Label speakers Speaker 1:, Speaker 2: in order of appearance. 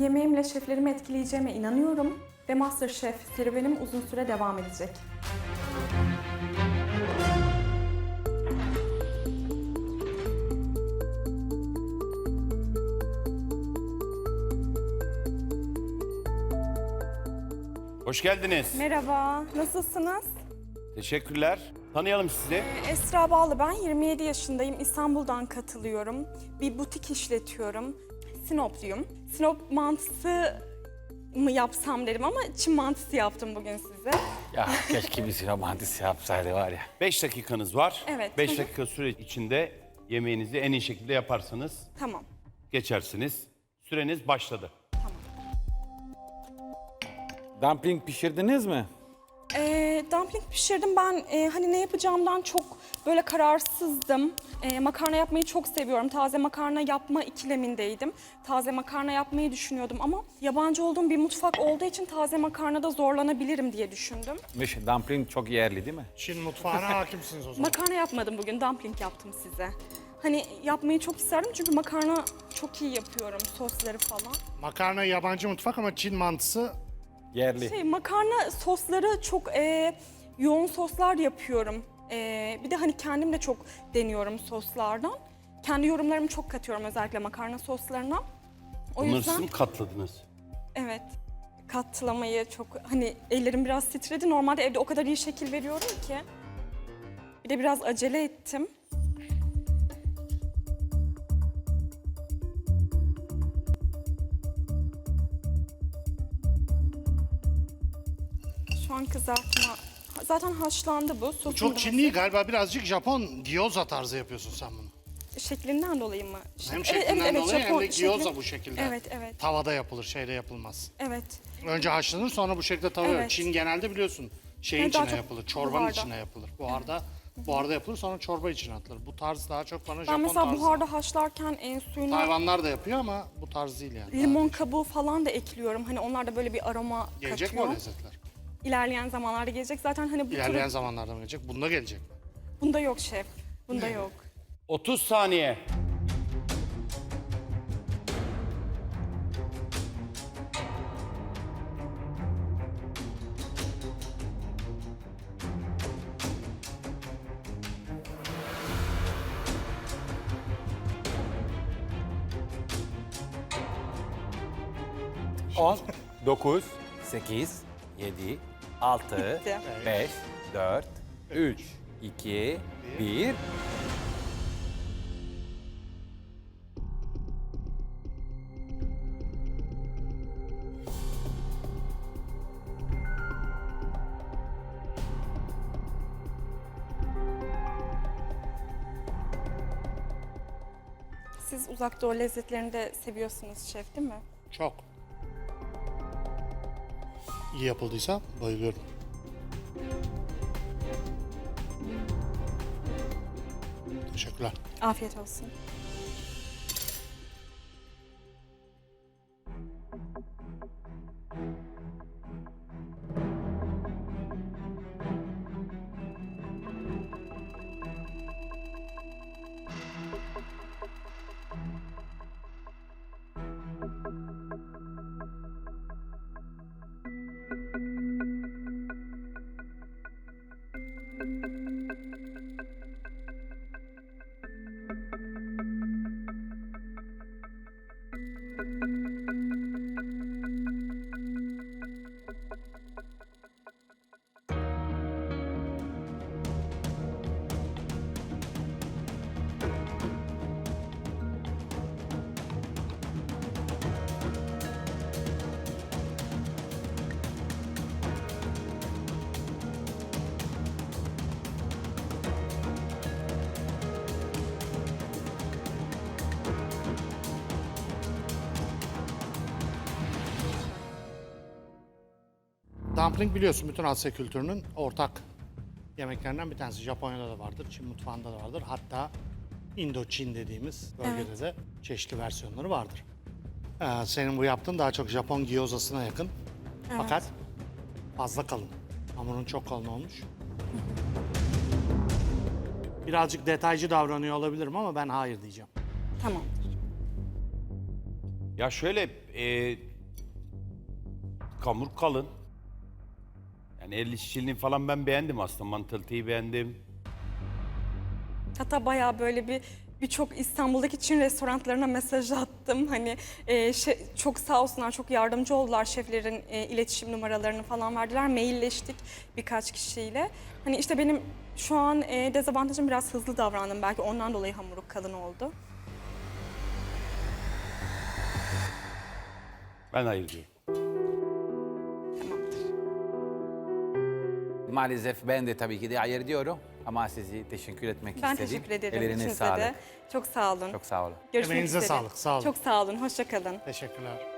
Speaker 1: Yemeğimle şeflerimi etkileyeceğime inanıyorum ve MasterChef serüvenim uzun süre devam edecek.
Speaker 2: Hoş geldiniz.
Speaker 1: Merhaba, nasılsınız?
Speaker 2: Teşekkürler. Tanıyalım sizi.
Speaker 1: Esra Bağlı ben, 27 yaşındayım. İstanbul'dan katılıyorum. Bir butik işletiyorum. Sinopluyum. Sinop mantısı mı yapsam dedim ama Çin mantısı yaptım bugün size.
Speaker 3: Ya keşke bir sinema mühendisi yapsaydı var ya.
Speaker 2: 5 dakikanız var.
Speaker 1: Evet.
Speaker 2: 5
Speaker 1: Hı hı.
Speaker 2: dakika süre içinde yemeğinizi en iyi şekilde yaparsanız
Speaker 1: Tamam.
Speaker 2: geçersiniz. Süreniz başladı.
Speaker 3: Dumpling pişirdiniz mi?
Speaker 1: Ee, dumpling pişirdim. Ben e, hani ne yapacağımdan çok böyle kararsızdım. Ee, makarna yapmayı çok seviyorum. Taze makarna yapma ikilemindeydim. Taze makarna yapmayı düşünüyordum ama yabancı olduğum bir mutfak olduğu için taze makarnada zorlanabilirim diye düşündüm.
Speaker 3: Miş, dumpling çok yerli değil mi?
Speaker 4: Çin mutfağına hakimsiniz o zaman.
Speaker 1: Makarna yapmadım bugün, dumpling yaptım size. Hani yapmayı çok isterdim çünkü makarna çok iyi yapıyorum, sosları falan.
Speaker 4: Makarna yabancı mutfak ama Çin mantısı
Speaker 3: Yerli.
Speaker 1: Şey, makarna sosları çok e, yoğun soslar yapıyorum. E, bir de hani kendim de çok deniyorum soslardan. Kendi yorumlarımı çok katıyorum özellikle makarna soslarına. O
Speaker 2: Bunları
Speaker 1: yüzden
Speaker 2: siz mi katladınız?
Speaker 1: evet katlamayı çok hani ellerim biraz titredi. Normalde evde o kadar iyi şekil veriyorum ki. Bir de biraz acele ettim. An kızartma zaten haşlandı bu. Sosun
Speaker 4: çok
Speaker 1: da
Speaker 4: Çin değil galiba birazcık Japon gyoza tarzı yapıyorsun sen bunu.
Speaker 1: hazır. Şeklinden dolayı mı?
Speaker 4: Hem
Speaker 1: Evet,
Speaker 4: şeklinden
Speaker 1: evet, evet,
Speaker 4: dolayı hem
Speaker 1: Japon
Speaker 4: de gyoza
Speaker 1: şekli-
Speaker 4: bu şekilde.
Speaker 1: Evet, evet,
Speaker 4: Tavada yapılır, şeyde yapılmaz.
Speaker 1: evet.
Speaker 4: Önce haşlanır sonra bu şekilde tavaya.
Speaker 1: Evet.
Speaker 4: Çin genelde biliyorsun şeyin
Speaker 1: Evet, daha
Speaker 4: içine
Speaker 1: çok
Speaker 4: yapılır, çorbanın
Speaker 1: buharda.
Speaker 4: içine yapılır. Buharda, buharda yapılır sonra çorba içine atılır. Bu tarz daha çok bana
Speaker 1: Ben
Speaker 4: Japon
Speaker 1: mesela
Speaker 4: tarzı.
Speaker 1: buharda haşlarken en suyuna
Speaker 4: Hayvanlar da yapıyor ama bu tarz değil yani.
Speaker 1: limon kabuğu falan da ekliyorum. Hani onlar da böyle bir aroma
Speaker 4: Gelecek mi
Speaker 1: katıyor.
Speaker 4: o lezzetler?
Speaker 1: İlerleyen zamanlarda gelecek. Zaten hani bu
Speaker 4: İlerleyen
Speaker 1: turu-
Speaker 4: zamanlarda mı gelecek? Bunda gelecek mi?
Speaker 1: bunda yok şef. Bunda yok.
Speaker 2: 30 saniye.
Speaker 3: On, dokuz, sekiz, yedi, altı,
Speaker 1: Bitti.
Speaker 3: beş, dört, üç, iki, bir.
Speaker 1: Siz uzak doğu lezzetlerini de seviyorsunuz şef değil mi?
Speaker 4: Çok. İyi yapıldıysa bayılıyorum. Teşekkürler.
Speaker 1: Afiyet olsun.
Speaker 4: Dumpling biliyorsun bütün Asya kültürünün ortak yemeklerinden bir tanesi. Japonya'da da vardır, Çin mutfağında da vardır. Hatta Indo-Çin dediğimiz bölgede de çeşitli versiyonları vardır. Ee, senin bu yaptığın daha çok Japon gyozasına yakın. Fakat fazla kalın. Hamurun çok kalın olmuş. Birazcık detaycı davranıyor olabilirim ama ben hayır diyeceğim.
Speaker 1: Tamamdır.
Speaker 2: Ya şöyle e, hamur kalın. Yani el işçiliğini falan ben beğendim aslında. Mantalitayı beğendim.
Speaker 1: Hatta bayağı böyle bir birçok İstanbul'daki Çin restoranlarına mesaj attım. Hani e, şe- çok sağ olsunlar, çok yardımcı oldular şeflerin e, iletişim numaralarını falan verdiler. Mailleştik birkaç kişiyle. Hani işte benim şu an e, dezavantajım biraz hızlı davrandım. Belki ondan dolayı hamuru kalın oldu.
Speaker 2: Ben hayır diyorum.
Speaker 3: Maalesef ben de tabii ki de hayır diyorum. Ama sizi teşekkür etmek
Speaker 1: Ben
Speaker 3: istedim.
Speaker 1: teşekkür ederim.
Speaker 3: Ellerine
Speaker 1: ikinize
Speaker 3: sağlık.
Speaker 1: de. Çok sağ olun.
Speaker 3: Çok sağ olun.
Speaker 1: Görüşmek
Speaker 4: Emeğinize
Speaker 1: üzere.
Speaker 4: sağlık, sağ olun.
Speaker 1: Çok sağ olun. Hoşça kalın.
Speaker 4: Teşekkürler.